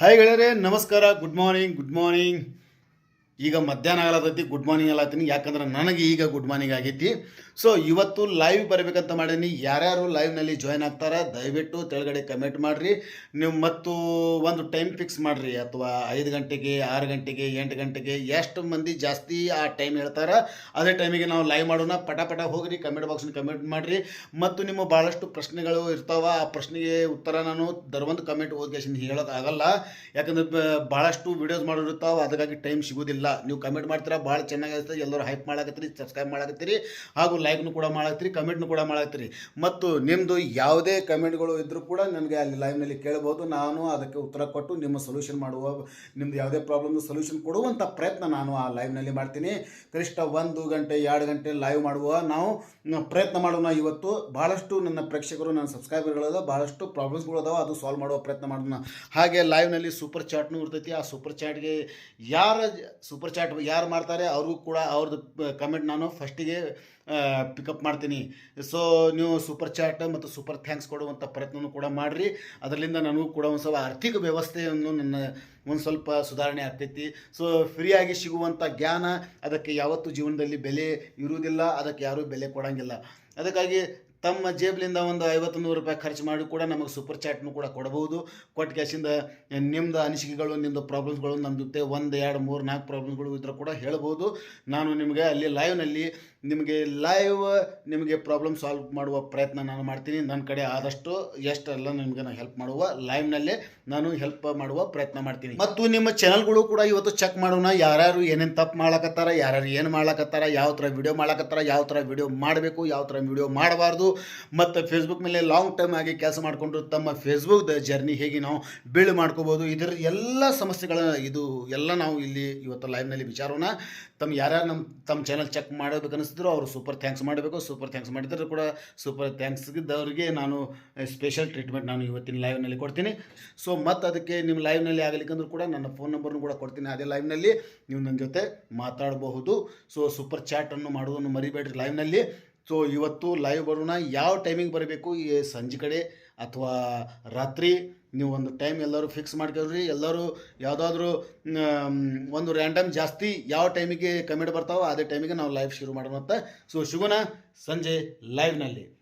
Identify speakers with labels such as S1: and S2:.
S1: Hi ಗೆಳೆಯರೆ, ನಮಸ್ಕಾರ. Good morning good morning ಈಗ ಮಧ್ಯಾಹ್ನ ಆಗಲತ್ತೈತಿ ಗುಡ್ ಮಾರ್ನಿಂಗ್ ಆಗಲತ್ತೀನಿ ಯಾಕಂದ್ರೆ ನನಗೆ ಈಗ ಗುಡ್ ಮಾರ್ನಿಂಗ್ ಆಗೈತಿ. ಸೊ ಇವತ್ತು ಲೈವ್ ಬರಬೇಕಂತ ಮಾಡೀನಿ. ಯಾರ್ಯಾರು ಲೈವ್ನಲ್ಲಿ ಜಾಯ್ನ್ ಆಗ್ತಾರೆ, ದಯವಿಟ್ಟು ತೆಳಗಡೆ ಕಮೆಂಟ್ ಮಾಡಿರಿ. ನೀವು ಮತ್ತು ಒಂದು ಟೈಮ್ ಫಿಕ್ಸ್ ಮಾಡಿರಿ. ಅಥವಾ ಐದು ಗಂಟೆಗೆ, ಆರು ಗಂಟೆಗೆ, ಎಂಟು ಗಂಟೆಗೆ, ಎಷ್ಟು ಮಂದಿ ಜಾಸ್ತಿ ಆ ಟೈಮ್ ಹೇಳ್ತಾರೆ, ಅದೇ ಟೈಮಿಗೆ ನಾವು ಲೈವ್ ಮಾಡೋಣ. ಪಟ ಪಟ ಹೋಗ್ರಿ ಕಮೆಂಟ್ ಬಾಕ್ಸ್ನ ಕಮೆಂಟ್ ಮಾಡಿರಿ. ಮತ್ತು ನಿಮ್ಮ ಭಾಳಷ್ಟು ಪ್ರಶ್ನೆಗಳು ಇರ್ತಾವ. ಆ ಪ್ರಶ್ನೆಗೆ ಉತ್ತರ ನಾನು ದರವಂದು ಕಮೆಂಟ್ ಓದ್ಕೇಸಿಂದ ಹೇಳೋಕ್ಕಾಗಲ್ಲ ಯಾಕಂದ್ರೆ ಭಾಳಷ್ಟು ವಿಡಿಯೋಸ್ ಮಾಡಿರ್ತಾವೆ ಅದಕ್ಕಾಗಿ ಟೈಮ್ ಸಿಗೋದಿಲ್ಲ. ನೀವು ಕಮೆಂಟ್ ಮಾಡ್ತೀರಾ ಭಾಳ ಚೆನ್ನಾಗಿರ್ತದೆ ಎಲ್ಲರೂ ಹೈಪ್ ಮಾಡಾಕತ್ತೀರಿ ಸಬ್ಸ್ಕ್ರೈಬ್ ಮಾಡಾಕತ್ತೀರಿ. ಹಾಗೂ ಲೈಕ್ನು ಕೂಡ ಮಾಡತ್ತೀರಿ ಕಮೆಂಟ್ನು ಕೂಡ ಮಾಡತ್ತೀರಿ ಮತ್ತು ನಿಮ್ಮದು ಯಾವುದೇ ಕಮೆಂಟ್ಗಳು ಇದ್ದರೂ ಕೂಡ ನನಗೆ ಅಲ್ಲಿ ಲೈವ್ನಲ್ಲಿ ಕೇಳ್ಬೋದು. ನಾನು ಅದಕ್ಕೆ ಉತ್ತರ ಕೊಟ್ಟು ನಿಮ್ಮ ಸೊಲ್ಯೂಷನ್ ಮಾಡುವ ನಿಮ್ಮದು ಯಾವುದೇ ಪ್ರಾಬ್ಲಮ್ದು ಸೊಲ್ಯೂಷನ್ ಕೊಡುವಂಥ ಪ್ರಯತ್ನ ನಾನು ಆ ಲೈವ್ನಲ್ಲಿ ಮಾಡ್ತೀನಿ. ಕನಿಷ್ಠ ಒಂದು ಗಂಟೆ, ಎರಡು ಗಂಟೆ ಲೈವ್ ಮಾಡುವ. ನಾವು ಪ್ರಯತ್ನ ಮಾಡೋಣ ಇವತ್ತು. ಭಾಳಷ್ಟು ನನ್ನ ಪ್ರೇಕ್ಷಕರು, ನನ್ನ ಸಬ್ಸ್ಕ್ರೈಬರ್ಗಳದ ಭಾಳಷ್ಟು ಪ್ರಾಬ್ಲಮ್ಸ್ಗಳು ಅದಾವ. ಅದು ಸಾಲ್ವ್ ಮಾಡುವ ಪ್ರಯತ್ನ ಮಾಡೋಣ. ಹಾಗೆ ಲೈವ್ನಲ್ಲಿ ಸೂಪರ್ ಚಾಟ್ನೂ ಇರ್ತೈತಿ. ಆ ಸೂಪರ್ ಚಾಟ್ಗೆ ಯಾರ ಸೂಪರ್ ಚಾಟ್ ಯಾರು ಮಾಡ್ತಾರೆ, ಅವ್ರಿಗೂ ಕೂಡ ಅವ್ರದ್ದು ಕಮೆಂಟ್ ನಾನು ಫಸ್ಟಿಗೆ ಪಿಕಪ್ ಮಾಡ್ತೀನಿ. ಸೊ ನೀವು ಸೂಪರ್ ಚಾಟ್ ಮತ್ತು ಸೂಪರ್ ಥ್ಯಾಂಕ್ಸ್ ಕೊಡುವಂಥ ಪ್ರಯತ್ನವೂ ಕೂಡ ಮಾಡಿರಿ. ಅದರಿಂದ ನನಗೂ ಕೂಡ ಒಂದು ಸ್ವಲ್ಪ ಆರ್ಥಿಕ ವ್ಯವಸ್ಥೆಯನ್ನು ನನ್ನ ಒಂದು ಸ್ವಲ್ಪ ಸುಧಾರಣೆ ಆಗ್ತೈತಿ. ಸೊ ಫ್ರೀಯಾಗಿ ಸಿಗುವಂಥ ಜ್ಞಾನ ಅದಕ್ಕೆ ಯಾವತ್ತೂ ಜೀವನದಲ್ಲಿ ಬೆಲೆ ಇರುವುದಿಲ್ಲ. ಅದಕ್ಕೆ ಯಾರೂ ಬೆಲೆ ಕೊಡೋಂಗಿಲ್ಲ. ಅದಕ್ಕಾಗಿ ತಮ್ಮ ಜೇಬ್ಲಿಂದ ಒಂದು ಐವತ್ತು ನೂರು ರೂಪಾಯಿ ಖರ್ಚು ಮಾಡಿ ಕೂಡ ನಮಗೆ ಸೂಪರ್ ಚಾಟ್ನು ಕೂಡ ಕೊಡಬಹುದು ಕೊಟ್ಟ ಕ್ಯಾಶಿಂದ ನಿಮ್ಮದು ಅನಿಸಿಕೆಗಳು ನಿಮ್ಮದು ಪ್ರಾಬ್ಲಮ್ಸ್ಗಳು ನಮ್ಮ ಜೊತೆ ಒಂದು, ಎರಡು, ಮೂರು, ನಾಲ್ಕು ಪ್ರಾಬ್ಲಮ್ಸ್ಗಳು ಇದ್ರೂ ಕೂಡ ಹೇಳ್ಬೋದು. ನಾನು ನಿಮಗೆ ಅಲ್ಲಿ ಲೈವ್ನಲ್ಲಿ ನಿಮಗೆ ಲೈವ್ ನಿಮಗೆ ಪ್ರಾಬ್ಲಮ್ ಸಾಲ್ವ್ ಮಾಡುವ ಪ್ರಯತ್ನ ನಾನು ಮಾಡ್ತೀನಿ. ನನ್ನ ಕಡೆ ಆದಷ್ಟು ಎಷ್ಟೆಲ್ಲ ನಿಮಗೆ ನಾನು ಹೆಲ್ಪ್ ಮಾಡುವ ಲೈವ್ನಲ್ಲೇ ನಾನು ಹೆಲ್ಪ್ ಮಾಡುವ ಪ್ರಯತ್ನ ಮಾಡ್ತೀನಿ. ಮತ್ತು ನಿಮ್ಮ ಚಾನಲ್ಗಳು ಕೂಡ ಇವತ್ತು ಚೆಕ್ ಮಾಡೋಣ. ಯಾರ್ಯಾರು ಏನೇನು ತಪ್ಪು ಮಾಡ್ಲಕತ್ತಾರ ಯಾರ್ಯಾರು ಏನು ಮಾಡ್ಲಕತ್ತಾರ ಯಾವ ಥರ ವಿಡಿಯೋ ಮಾಡ್ಲಕತ್ತಾರ ಯಾವ ಥರ ವಿಡಿಯೋ ಮಾಡಬೇಕು, ಯಾವ ಥರ ವಿಡಿಯೋ ಮಾಡಬಾರ್ದು. ಮತ್ತು ಫೇಸ್ಬುಕ್ ಮೇಲೆ ಲಾಂಗ್ ಟೈಮ್ ಆಗಿ ಕೆಲಸ ಮಾಡಿಕೊಂಡು ತಮ್ಮ ಫೇಸ್ಬುಕ್ ಜರ್ನಿ ಹೇಗೆ ನಾವು ಬಿಲ್ಡ್ ಮಾಡ್ಕೋಬೋದು. ಇದರ ಎಲ್ಲ ಸಮಸ್ಯೆಗಳ ಇದು ಎಲ್ಲ ನಾವು ಇಲ್ಲಿ ಇವತ್ತು ಲೈವ್ನಲ್ಲಿ ವಿಚಾರೋಣ ತಮ್ಮ ಯಾರ್ಯಾರು ನಮ್ಮ ತಮ್ಮ ಚಾನಲ್ ಚೆಕ್ ಮಾಡಬೇಕು ಅನಿಸಿದ್ರು ಅವರು ಸೂಪರ್ ಥ್ಯಾಂಕ್ಸ್ ಮಾಡಬೇಕು. ಸೂಪರ್ ಥ್ಯಾಂಕ್ಸ್ ಮಾಡಿದ್ರು ಕೂಡ ಸೂಪರ್ ಥ್ಯಾಂಕ್ಸ್ ಇದ್ದವರಿಗೆ ನಾನು ಸ್ಪೆಷಲ್ ಟ್ರೀಟ್ಮೆಂಟ್ ನಾನು ಇವತ್ತಿನ ಲೈವ್ನಲ್ಲಿ ಕೊಡ್ತೀನಿ. ಸೊ ಮತ್ತು ಅದಕ್ಕೆ ನಿಮ್ಮ ಲೈವ್ನಲ್ಲಿ ಆಗಲಿಕ್ಕಂದ್ರೂ ಕೂಡ ನನ್ನ ಫೋನ್ ನಂಬರ್ನು ಕೂಡ ಕೊಡ್ತೀನಿ ಅದೇ ಲೈವ್ನಲ್ಲಿ ನೀವು ನನ್ನ ಜೊತೆ ಮಾತಾಡಬಹುದು. ಸೊ ಸೂಪರ್ ಚಾಟನ್ನು ಮಾಡುವುದನ್ನು ಮರಿಬೇಡ್ರಿ ಲೈವ್ನಲ್ಲಿ ಸೊ ಇವತ್ತು ಲೈವ್ ಬರೋಣ. ಯಾವ ಟೈಮಿಂಗ್ ಬರಬೇಕು? ಈ ಸಂಜೆ ಕಡೆ ಅಥವಾ ರಾತ್ರಿ? ನೀವು ಒಂದು ಟೈಮ್ ಎಲ್ಲರೂ ಫಿಕ್ಸ್ ಮಾಡ್ಕೊಳ್ರಿ. ಎಲ್ಲರೂ ಯಾವುದಾದ್ರೂ ಒಂದು ರ್ಯಾಂಡಮ್ ಜಾಸ್ತಿ ಯಾವ ಟೈಮಿಗೆ ಕಮೆಂಟ್ ಬರ್ತಾವೋ ಅದೇ ಟೈಮಿಗೆ ನಾವು ಲೈವ್ ಶುರು ಮಾಡೋಣ ಅಂತ ಸೊ ಶುಭನ ಸಂಜೆ ಲೈವ್ನಲ್ಲಿ